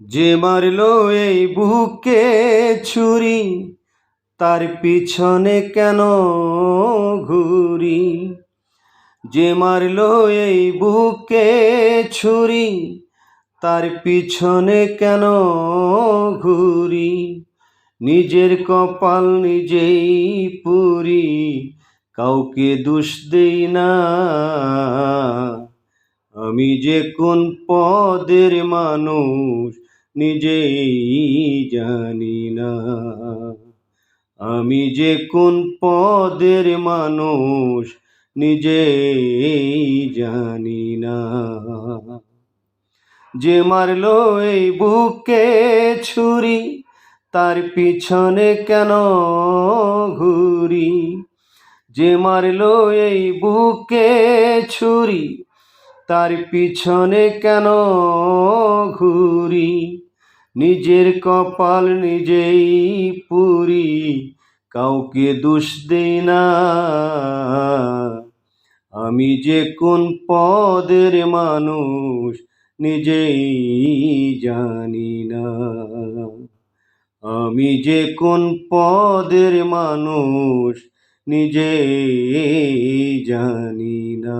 যে মারলো এই বুকে ছুরি, তার পিছনে কেন ঘুরি? যে মারলো এই বুকে ছুরি, তার পিছনে কেন ঘুরি? নিজের কপাল নিজেই পুরি, কাউকে দোষ দেই না। আমি যে কোন পদের মানুষ নিজেই জানি না। আমি যে কোন পদের মানুষ, নিজেই জানি না। যে মারলো এই বুকে ছুরি, তার পিছনে কেন ঘুরি? যে মারলো এই বুকে ছুরি তার পিছনে কেন ঘুরি? নিজের কপাল নিজেই পুরি, কাউকে দোষ দেই না। আমি যে কোন পদের মানুষ নিজেই জানি না। আমি যে কোন পদের মানুষ নিজেই জানি না।